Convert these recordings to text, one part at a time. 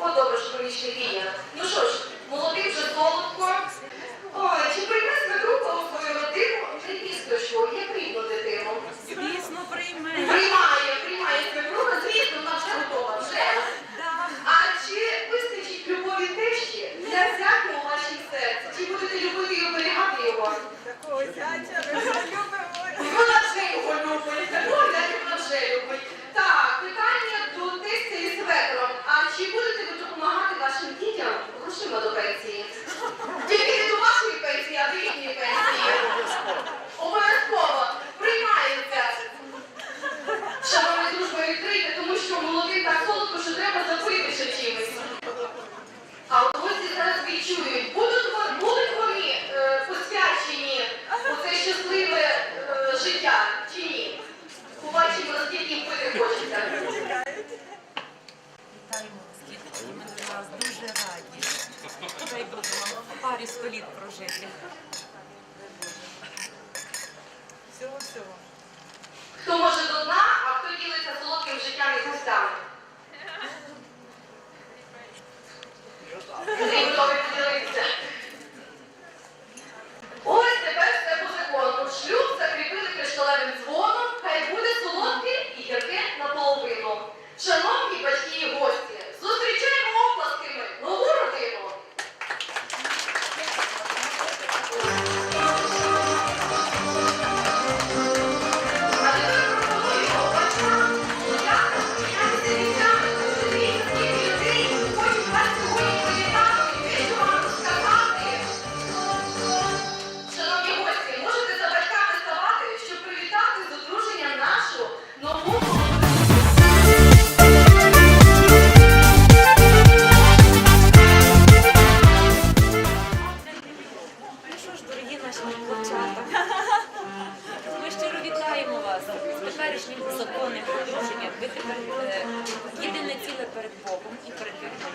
О, добре, що ви ще віє. мені 100 літ прожити. Всього-всього. Хто може до дна, а хто ділиться солодким життям і гостями. теперішніх законних порушеннях ви тепер єдине ціле перед Богом і перед людьми.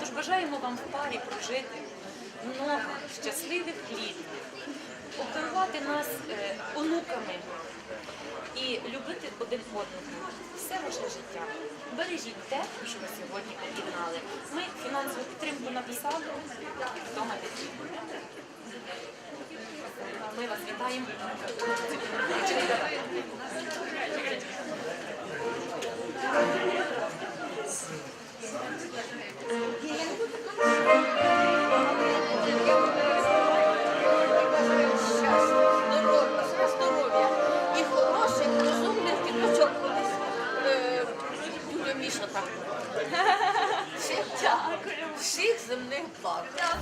Тож бажаємо вам в парі прожити много щасливих літ, оперувати нас е, онуками і любити один одного все ваше життя. Бережіть те, що ви сьогодні об'єднали. Ми фінансову підтримку написали вдома дитини. Ми вас вітаємо.